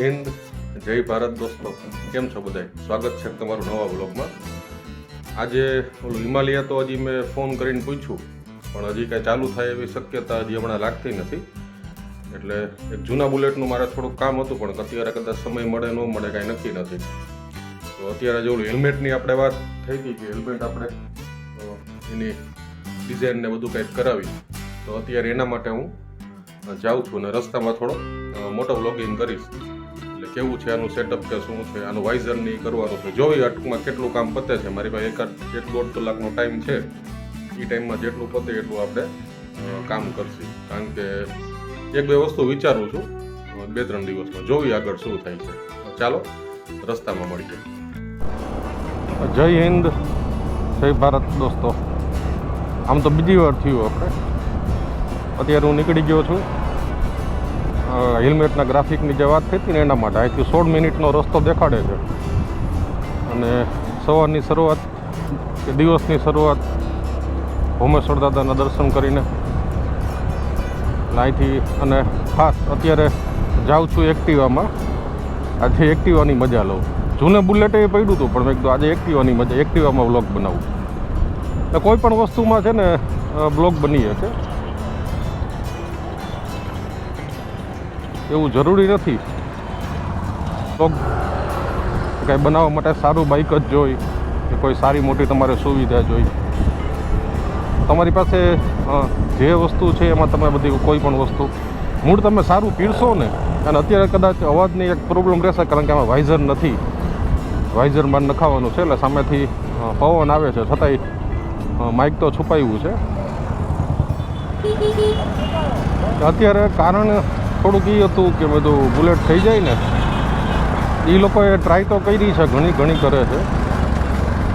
ભારત દોસ્તો. કેમ છો બધાય? સ્વાગત છે તમારું નવા બ્લોગમાં આજે ઓલું હિમાલયા તો હજી મેં ફોન કરીને પૂછ્યું, પણ હજી કાંઈ ચાલુ થાય એવી શક્યતા હજી હમણાં લાગતી નથી. એટલે એક જૂના બુલેટનું મારે થોડુંક કામ હતું, પણ અત્યારે કદાચ સમય મળે ન મળે કાંઈ નક્કી નથી. તો અત્યારે જો હેલ્મેટની આપણે વાત થઈ હતી કે હેલ્મેટ આપણે એની ડિઝાઇનને બધું કંઈક કરાવી. તો અત્યારે એના માટે હું જાઉં છું અને રસ્તામાં થોડો મોટો વ્લોગિંગ કરીશ. કેવું છે આનું સેટઅપ કે શું છે, આનું વાઇઝરની કરવાનું છે. જોઈએ અટકમાં કેટલું કામ પતે છે, મારી પાસે એકાદ એક દોઢ કલાકનો ટાઈમ છે એ ટાઈમમાં જેટલું પતે એટલું આપણે કામ કરશું. કારણ કે એક બે વસ્તુ વિચારું છું બે ત્રણ દિવસમાં. જોઈએ આગળ શું થાય છે. ચાલો, રસ્તામાં મળીએ. જય હિન્દ. જય ભારત, દોસ્તો. આમ તો બીજી વાર થયું આપણે. અત્યારે હું નીકળી ગયો છું. હેલ્મેટના ગ્રાફિકની જે વાત થઈ હતી ને એના માટે અહીંથી સોળ મિનિટનો રસ્તો દેખાડે છે. અને સવારની શરૂઆત, કે દિવસની શરૂઆત, ભોમેશ્વર દાદાના દર્શન કરીને. અહીંથી અને ખાસ અત્યારે જાઉં છું એક્ટિવામાં. આજે એક્ટિવાની મજા લઉં. જૂને બુલેટે પડ્યું હતું, પણ મેં કીધું આજે એક્ટિવાની મજા, એક્ટિવામાં બ્લોગ બનાવું. એટલે કોઈ પણ વસ્તુમાં છે ને બ્લોગ બની શકે એવું જરૂરી નથી. તો કાંઈ બનાવવા માટે સારું બાઇક જ જોઈ, કે કોઈ સારી મોટી તમારે સુવિધા જોઈ. તમારી પાસે જે વસ્તુ છે એમાં તમે બધી કોઈ પણ વસ્તુ. મૂળ તમે સારું પીરશો ને, અને અત્યારે કદાચ અવાજની એક પ્રોબ્લેમ રહેશે, કારણ કે આમાં વાઇઝર નથી. વાઇઝર માર નખાવાનું છે, એટલે સામેથી પવન આવે છે, છતાંય માઇક તો છુપાયું છે. અત્યારે કારણ થોડુંક એ હતું કે બધું બુલેટ થઈ જાય ને એ લોકોએ ટ્રાય તો કરી છે, ઘણી ઘણી કરે છે.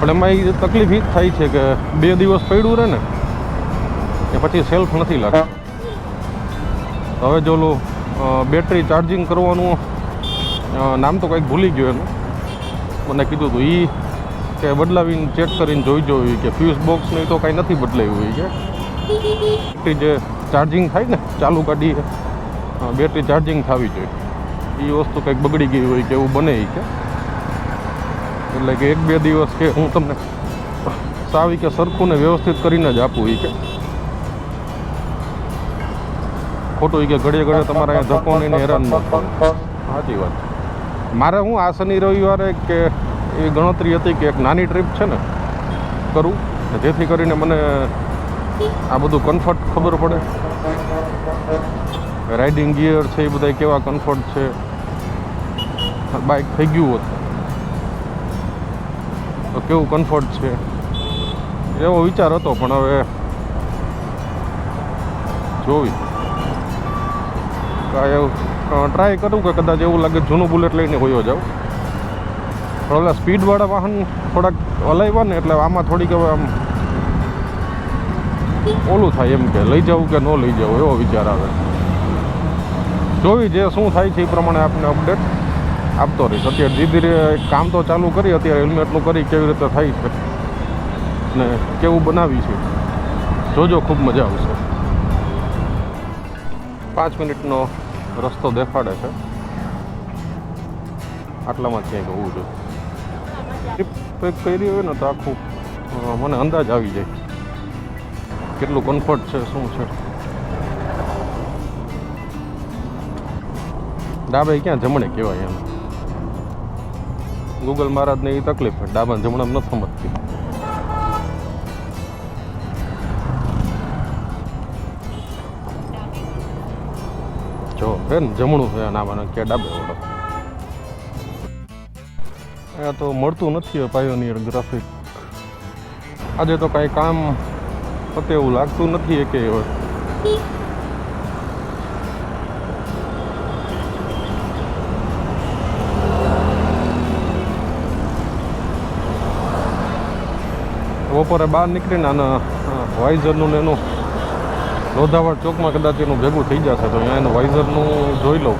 પણ એમાં એ તકલીફ એ જ થાય છે કે બે દિવસ પડ્યું રહે ને, એ પછી સેલ્ફ નથી લાગતું. હવે જો લો બેટરી ચાર્જિંગ કરવાનું નામ તો કંઈક ભૂલી ગયો એનું. મને કીધું હતું એ કે બદલાવીને ચેક કરીને જોઈ જોયું કે ફ્યુઝ બોક્સ નહીં તો કાંઈ નથી બદલાયું હોય કે. જે ચાર્જિંગ થાય ને, ચાલુ ગાડી બેટરી ચાર્જિંગ થવી જોઈએ. એ વસ્તુ કંઈક બગડી ગઈ હોય કે એવું બને કે. એટલે કે એક બે દિવસ કે હું તમને સાવી કે સરખું ને વ્યવસ્થિત કરીને જ આપું એ કે. ખોટું ઈ કે ઘડીએ ઘડીએ તમારે અહીંયા ધક્કો નહીં હેરાન સાચી વાત. મારે હું આ શનિ રવિવારે કે એવી ગણતરી હતી કે એક નાની ટ્રીપ છે ને કરું. જેથી કરીને મને આ બધું કન્ફર્ટ ખબર પડે. રાઇડિંગ ગિયર છે, એ બધા કેવા કમ્ફર્ટ છે. બાઇક થઈ ગયું હોત. તો કેવું કમ્ફર્ટ છે? એવો વિચાર હતો, પણ હવે જોવી. એવું ટ્રાય કરું કે કદાચ એવું લાગે જૂનું બુલેટ લઈને હોયો જાઉં. પણ ઓલા સ્પીડવાળા વાહન થોડાક હલાવ્યા ને, એટલે આમાં થોડીક હવે આમ ઓલું થાય એમ કે લઈ જવું કે ન લઈ જવું એવો વિચાર આવે. જોવી જે શું થાય છે એ પ્રમાણે આપને અપડેટ આપતો રહીશ અત્યારે ધીરે ધીરે કામ તો ચાલુ કરી, અત્યારે હેલ્મેટનું કરી, કેવી રીતે થાય છે ને કેવું બનાવી છે, જોજો ખૂબ મજા આવશે. પાંચ મિનિટનો રસ્તો દેખાડે છે. આટલામાં ક્યાંક હોવું જોઈએ. ટ્રીપ કંઈક કરી હોય ને તો આખું મને અંદાજ આવી જાય. કેટલું કમ્ફર્ટ છે, શું છે? ડાબે ક્યાં જમણે કહેવાય એમ. ગૂગલ મહારાજને એ તકલીફ છે. ડાબા જમણા નથી સમજતી. જો, હે ને, જમણું છે નામાં કે ડાબે ઓલો. આ તો મળતું નથી પાયોનિયર ગ્રાફિક આજે તો કાંઈ કામ પતે એવું લાગતું નથી એકે હવે. બપોરે બહાર નીકળીને આના વાઇઝરનું ને એનું લોધાવાડ ચોકમાં કદાચ એનું ભેગું થઈ જશે તો અહીંયા એનું વાઇઝરનું જોઈ લઉં.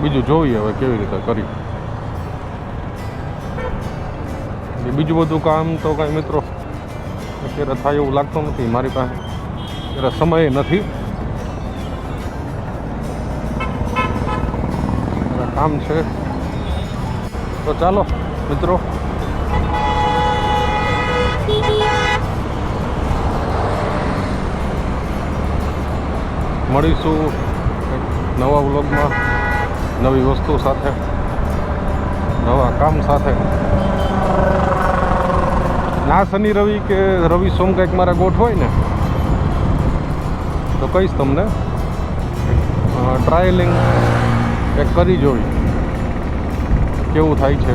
બીજું જોઈએ હવે કેવી રીતે કરી. બીજું બધું કામ તો કાંઈ મિત્રો અત્યારે થાય એવું લાગતું નથી મારી પાસે. અત્યારે સમય નથી. કામ છે. તો ચાલો, મિત્રો. મળીશું નવા વ્લોગમાં નવી વસ્તુ સાથે, નવા કામ સાથે. ના શનિ રવિ કે રવિ સોમ કંઈક મારા ગોઠવાય ને, તો કહીશ તમને ટ્રાયલિંગ એક કરી જોઈ, કેવું થાય છે.